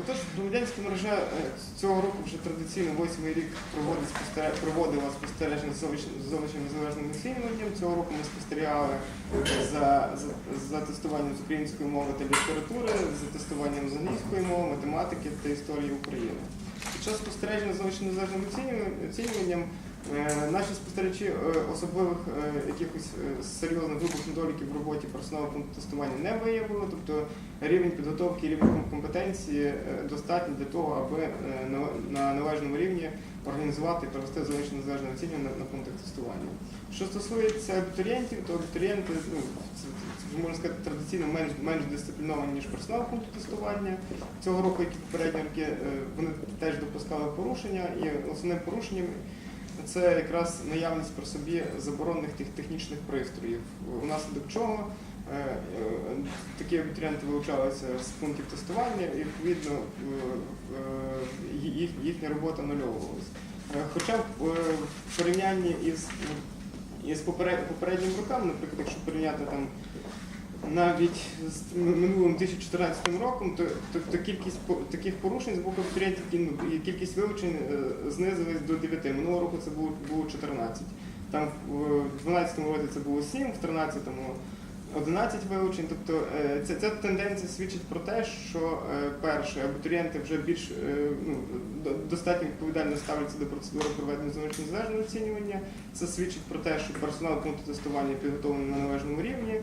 Отож, громадянська мережа е, цього року вже традиційно восьмий рік проводила спостереження з зовнішнім незалежним оцінюванням. Цього року ми спостерігали за, за, за тестуванням з української мови та літератури, за тестуванням з англійської мови, математики та історії України. Під час спостереження з зовнішнім незалежним оцінюванням- наші спостерігачі е, особливих е, якихось е, серйозних грубих недоліків в роботі персоналу пункту тестування не виявили, тобто рівень підготовки, рівень компетенції е, достатньо для того, аби е, на- на належному рівні організувати і провести зовнішнє незалежне оцінювання на, пунктах тестування. Що стосується абітурієнтів, то абітурієнти ну, це, можна сказати традиційно менш, менш дисципліновані, ніж персонал пункту тестування. Цього року, як і попередні роки, е, вони теж допускали порушення, і основним порушенням це якраз наявність при собі заборонених технічних пристроїв, внаслідок чого е, е, такі абітурієнти вилучалися з пунктів тестування, і відповідно е, їх, їхня робота нульовувалась. Е, Хоча в порівнянні із, із поперед- попереднім роками, наприклад, якщо порівняти там навіть з минулим 2014 роком, то, то, то кількість таких порушень з боку абітурієнтів ну, і кількість вилучень е, знизилась до 9. Минулого року це було, було 14. Там в 2012 році це було 7, в 2013 11 вилучень. Тобто е, ця, ця тенденція свідчить про те, що е, перше, абітурієнти вже більш ну, до- достатньо відповідально ставляться до процедури проведення зовнішньо незалежного оцінювання. Це свідчить про те, що персонал пункту тестування підготовлений на належному рівні.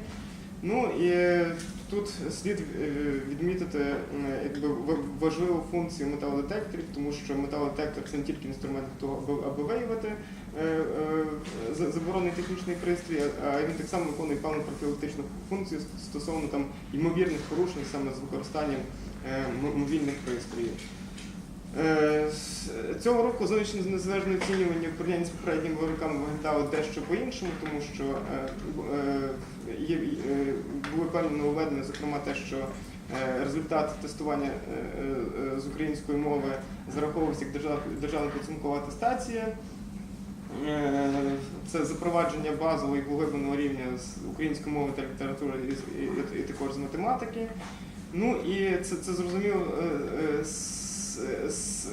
Ну і тут слід е, відмітити е, якби важливу функцію металодетекторів, тому що металодетектор це не тільки інструмент того, аби, аби виявити е, заборонений технічний пристрій, а він так само виконує певну профілактичну функцію стосовно там ймовірних порушень саме з використанням мобільних пристроїв. Цього року зовнішнє незалежне оцінювання в порівнянні з попередніми роками виглядало дещо по-іншому, тому що є, були нововведення, зокрема те, що е, результат тестування е, е, з української мови зараховувався як державна підсумкова атестація. Це запровадження базового і поглибленого рівня з української мови та літератури і, і, і також з математики. Ну і це, це зрозуміло з, з,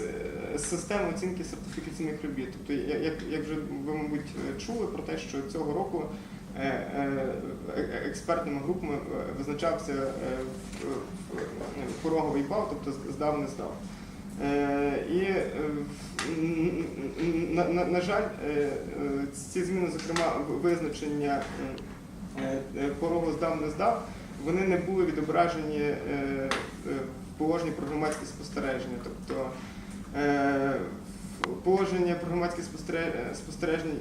з системи оцінки сертифікаційних робіт. Тобто, як, як вже ви, мабуть, чули про те, що цього року експертними групами е, визначався е, в- в- пороговий бал, тобто здав не здав. Е, І е, на, жаль, е, е, ці зміни, зокрема, визначення е, е, порогу здав не здав, вони не були відображені е, е, в положенні про громадське спостереження. Тобто е, положення про громадське спостере- спостереження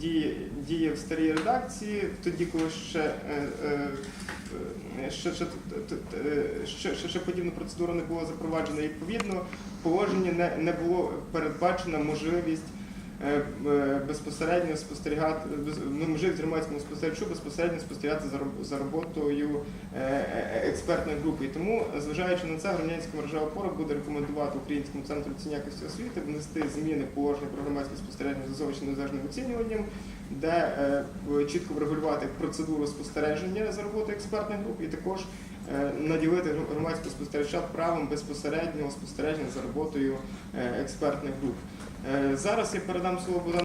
дії діє в старій редакції, тоді, коли ще, е, е, е, ще, ще, ще, ще, ще подібна процедура не була запроваджена. Відповідно, положення не, не було передбачена можливість е, е, безпосередньо спостерігати ну, можливість громадському спостерігачу безпосередньо спостерігати за роботою е, е, експертної групи. І тому, зважаючи на це, громадянська мережа опора буде рекомендувати Українському центру оцінювання якості освіти внести зміни положення про громадське спостереження за зовнішнім незалежним оцінюванням, де е, чітко врегулювати процедуру спостереження за роботою експертних груп і також е, наділити громадського спостерігача правом безпосереднього спостереження за роботою е, експертних груп. Е, Зараз я передам слово Богдану